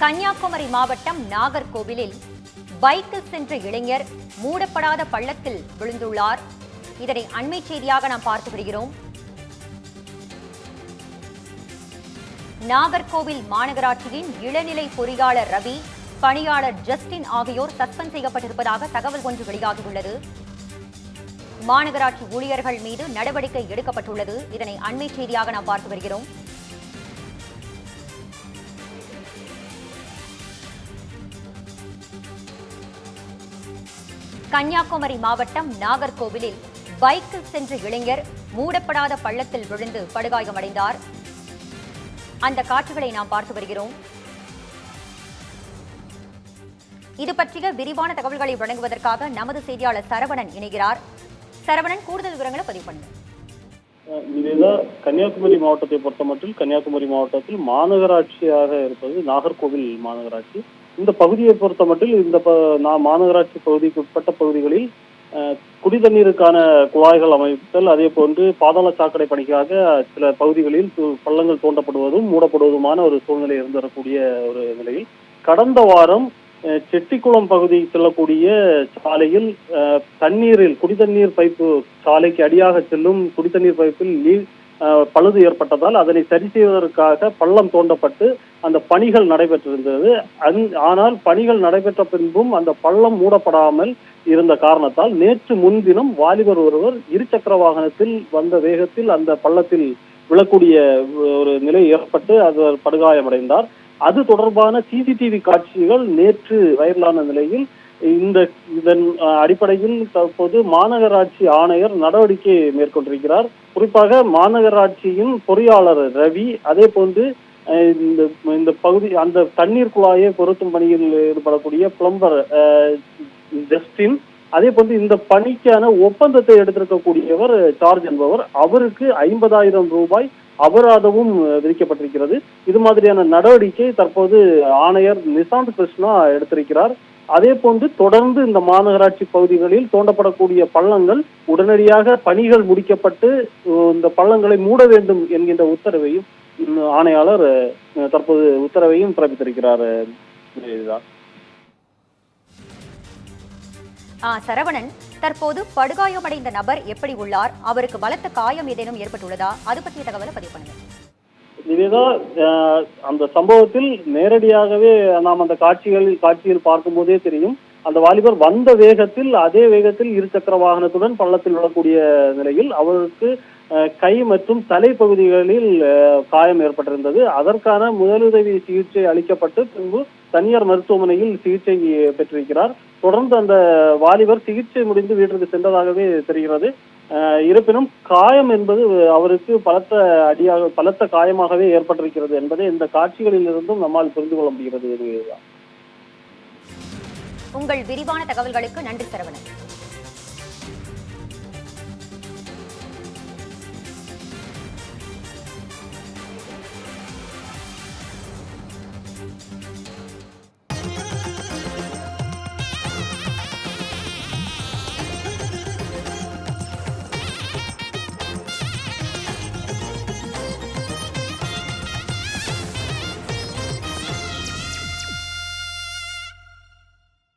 கன்னியாகுமரி மாவட்டம் நாகர்கோவிலில் பைக்கில் சென்ற இளைஞர் மூடப்படாத பள்ளத்தில் விழுந்துள்ளார். இதனை அண்மை செய்தியாக நாம் பார்த்து வருகிறோம். நாகர்கோவில் மாநகராட்சியின் இளநிலை பொறியாளர் ரவி பணியாளர் ஜஸ்டின் ஆகியோர் சஸ்பெண்ட் செய்யப்பட்டிருப்பதாக தகவல் ஒன்று வெளியாகியுள்ளது. மாநகராட்சி ஊழியர்கள் மீது நடவடிக்கை எடுக்கப்பட்டுள்ளது. இதனை அண்மை செய்தியாக நாம் பார்த்து வருகிறோம். கன்னியாகுமரி மாவட்டம் நாகர்கோவிலில் பைக்கில் சென்ற இளைஞர் மூடப்படாத பள்ளத்தில் விழுந்து படுகாயமடைந்தார். அந்த காட்சிகளை நாம் பார்த்து வருகிறோம். இது பற்றிய விரிவான தகவல்களை வழங்குவதற்காக நமது செய்தியாளர் சரவணன் இணைகிறார். சரவணன் கூடுதல் விவரங்களை பதிவு பண்ணுங்க இதுதான் கன்னியாகுமரி மாவட்டத்தை பொறுத்தமட்டில் கன்னியாகுமரி மாவட்டத்தில் மாநகராட்சியாக இருப்பது நாகர்கோவில் மாநகராட்சி. இந்த பகுதியை பொறுத்தமட்டில் இந்த ப- மாநகராட்சி பகுதிக்கு உட்பட்ட பகுதிகளில் குடி தண்ணீருக்கான குழாய்கள் அமைத்தல் அதே போன்று பாதாள சாக்கடை பணிக்காக சில பகுதிகளில் பள்ளங்கள் தோண்டப்படுவதும் மூடப்படுவதுமான ஒரு சூழ்நிலை இருந்து வரக்கூடிய ஒரு நிலையில் கடந்த வாரம் செட்டிக்குளம் பகுதி செல்லக்கூடிய சாலையில் தண்ணீரில் குடிதண்ணீர் பைப்பு சாலைக்கு அடியாக செல்லும் குடிதண்ணீர் பைப்பில் நீர் பழுது ஏற்பட்டதால் அதனை சரி செய்வதற்காக பள்ளம் தோண்டப்பட்டு அந்த பணிகள் நடைபெற்றிருந்தது. அந்- ஆனால் பணிகள் நடைபெற்ற பின்பும் அந்த பள்ளம் மூடப்படாமல் இருந்த காரணத்தால் நேற்று முன்தினம் வாலிபர் ஒருவர் இருசக்கர வாகனத்தில் வந்த வேகத்தில் அந்த பள்ளத்தில் விழக்கூடிய ஒரு நிலை ஏற்பட்டு அவர் படுகாயமடைந்தார். அது தொடர்பான சிசிடிவி காட்சிகள் நேற்று வைரலான நிலையில் இந்த இதன் அடிப்படையில் தற்போது மாநகராட்சி ஆணையர் நடவடிக்கை மேற்கொண்டிருக்கிறார். குறிப்பாக மாநகராட்சியின் பொறியாளர் ரவி அதே போன்று இந்த இந்த பகுதி அந்த தண்ணீர் குழாயை பொருத்தும் பணியில் ஈடுபடக்கூடிய பிளம்பர் ஜஸ்டின் அதே போன்று இந்த பணிக்கான ஒப்பந்தத்தை எடுத்திருக்கக்கூடியவர் சார்ஜ் என்பவர். அவருக்கு ஐம்பதாயிரம் ரூபாய் அபராதமும் விதிக்கப்பட்டிருக்கிறது. இது மாதிரியான நடவடிக்கை தற்போது ஆணையர் நிசாந்த் கிருஷ்ணா எடுத்திருக்கிறார். அதே போன்று தொடர்ந்து இந்த மாநகராட்சி பகுதிகளில் தோண்டப்படக்கூடிய பள்ளங்கள் உடனடியாக பணிகள் முடிக்கப்பட்டு இந்த பள்ளங்களை மூட வேண்டும் என்கின்ற உத்தரவையும் ஆணையாளர் தற்போது உத்தரவையும் பிறப்பித்திருக்கிறார். சரவணன் தற்போது படுகாயமடைந்த நபர் எப்படி உள்ளார்? அவருக்கு பலத்த காயம் ஏதேனும் ஏற்பட்டுள்ளதா? அது பற்றிய தகவலை பதிவு பண்ணுங்க இதுதான் அந்த சம்பவத்தில் நேரடியாகவே நாம் அந்த காட்சிகள் காட்சியில் பார்க்கும்போதே தெரியும். அந்த வாலிபர் வந்த வேகத்தில் அதே வேகத்தில் இருசக்கர வாகனத்துடன் பள்ளத்தில் விழக்கூடிய நிலையில் அவருக்கு கை மற்றும் தலைப்பகுதிகளில் காயம் ஏற்பட்டிருந்தது. அதற்கான முதலுதவி சிகிச்சை அளிக்கப்பட்டு பின்பு தனியார் மருத்துவமனையில் சிகிச்சை பெற்றிருக்கிறார். தொடர்ந்து அந்த வாலிபர் சிகிச்சை முடிந்து வீட்டிற்கு சென்றதாகவே தெரிகிறது. அஹ், இருப்பினும் காயம் என்பது அவருக்கு பலத்த அடியாக பலத்த காயமாகவே ஏற்பட்டிருக்கிறது என்பதை இந்த காட்சிகளில் இருந்தும் நம்மால் புரிந்து கொள்ள முடிகிறது. இதுதான். உங்கள் விரிவான தகவல்களுக்கு நன்றி சரவணன்.